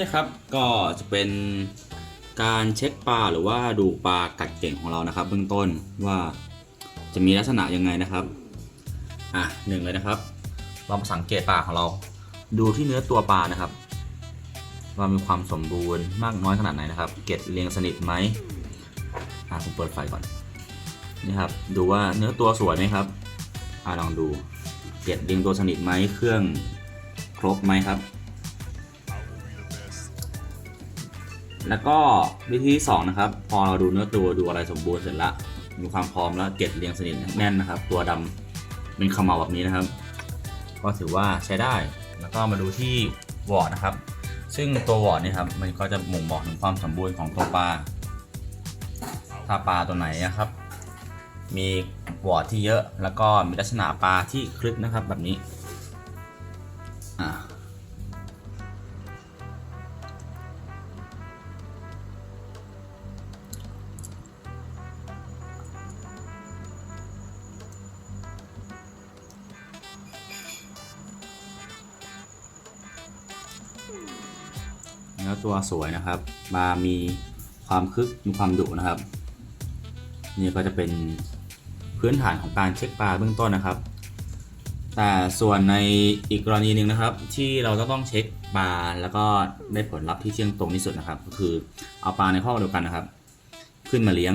นี่ครับก็จะเป็นการเช็คปลาหรือว่าดูปลากัดเก่งของเรานะครับ เบื้องต้นว่าจะมีลักษณะยังไงนะครับอะหนึ่งเลยนะครับ เรามาสังเกตปลาของเรา ดูที่เนื้อตัวปลานะครับว่ามีความสมบูรณ์มากน้อยขนาดไหนนะครับ เกล็ดเรียงสนิทไหมอะผมเปิดไฟก่อนนี่ครับดูว่าเนื้อตัวสวยไหมครับอะลองดูเกล็ดเรียงตัวสนิทไหมเครื่องครบไหมครับ แล้วก็วิธีที่สองนะครับ พอเราดูเนื้อตัวดูอะไรสมบูรณ์เสร็จละมีความพร้อมแล้วเกล็ดเรียงสนิทแน่นนะครับ ตัวดำเป็นขมเหลาแบบนี้นะครับ ก็ถือว่าใช้ได้ แล้วก็มาดูที่วอร์ดนะครับ ซึ่งตัววอร์ดเนี่ยครับมันก็จะบ่งบอกถึงความสมบูรณ์ของตัวปลาถ้าปลาตัวไหนนะครับ มีวอร์ดที่เยอะ แล้วก็มีลักษณะปลาที่คลึกนะครับแบบนี้อ่า เนื้อตัวสวยนะครับปลามีความคึกมีความดุนะครับ นี่ก็จะเป็นพื้นฐานของการเช็คปลาเบื้องต้นนะครับ แต่ส่วนในอีกกรณีหนึ่งนะครับ ที่เราจะต้องเช็คปลาแล้วก็ได้ผลลัพธ์ที่เที่ยงตรงที่สุดนะครับ ก็คือเอาปลาในข้อเดียวกันนะครับ ขึ้นมาเลี้ยง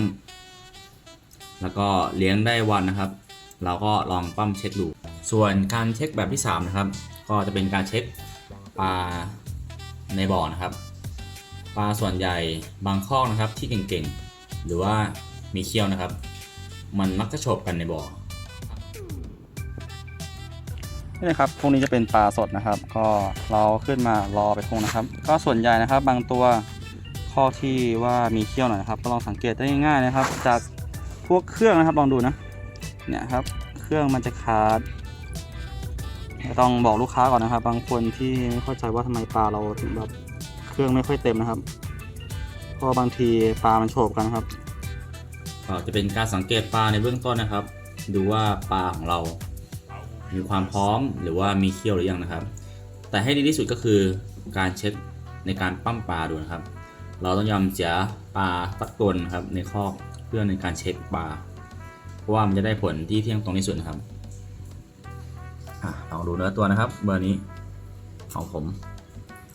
แล้วก็เลี้ยงได้วันนะครับ เราก็ลองปั้มเช็คดู ส่วนการเช็คแบบที่ 3 นะครับ ก็จะเป็นการเช็คปลา ในบ่อนะครับ ปลาส่วนใหญ่บางข้อกนะครับที่เก่งๆ หรือว่ามีเขี้ยวนะครับ มันมักจะโฉบกันในบ่อนี่นะครับพวกนี้จะเป็นปลาสดนะครับ ก็เราขึ้นมารอไปพงนะครับ ก็ส่วนใหญ่นะครับ บางตัวข้อที่ว่ามีเขี้ยวหน่อยนะครับ ก็ลองสังเกตได้ง่ายๆนะครับ จากพวกเครื่องนะครับลองดูนะเนี่ยครับ เครื่องมันจะขาด ต้องบอกลูกค้าก่อนนะครับ บางคนที่ไม่เข้าใจว่าทำไมปลาเราถึงแบบเครื่องไม่ค่อยเต็มนะครับ เพราะบางทีปลามันโฉบกันครับก็จะเป็นการสังเกตปลาในเบื้องต้นนะครับ ดูว่าปลาของเรา มีความพร้อมหรือว่ามีเขี้ยวหรือยังนะครับ แต่ให้ดีที่สุดก็คือการเช็คในการปั้มปลาดูนะครับ เราต้องยอมเสียปลาตักตนครับในคอกเพื่อในการเช็คปลาเพราะว่ามันจะได้ผลที่เที่ยงตรงที่สุดนะครับ อะลองดูเนื้อตัวนะครับ เบอร์นี้ของผม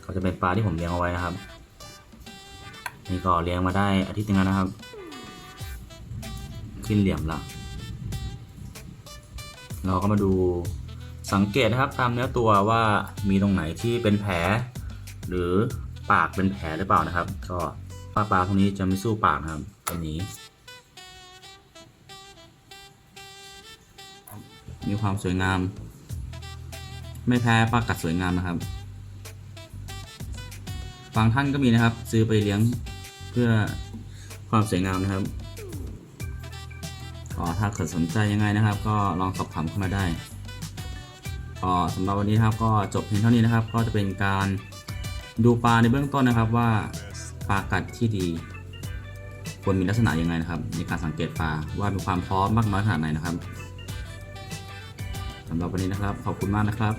ก็จะเป็นปลาที่ผมเลี้ยงเอาไว้นะครับ นี่ก็เลี้ยงมาได้อาทิตย์นึงแล้วนะครับ ขึ้นเหลี่ยมละเราก็มาดูสังเกตนะครับตามเนื้อตัวว่ามีตรงไหนที่เป็นแผล หรือปากเป็นแผลหรือเปล่านะครับ ก็ปลาปลาพวกนี้จะไม่สู้ปากนะครับตัวนี้ มีความสวยงาม ไม่แพ้ปลากัดสวยงามนะครับบางท่านก็มีนะครับ ซื้อไปเลี้ยงเพื่อความสวยงามนะครับก็ถ้าเกิดสนใจยังไงนะครับ ก็ลองสอบถามเข้ามาได้ก็สำหรับวันนี้ครับก็จบเพียงเท่านี้นะครับ ก็จะเป็นการดูปลาในเบื้องต้นนะครับว่าปลากัดที่ดีควรมีลักษณะยังไงนะครับ ในการสังเกตปลาว่ามีความพร้อมมากน้อยขนาดไหนนะครับ สำหรับวันนี้นะครับ ขอบคุณมากนะครับ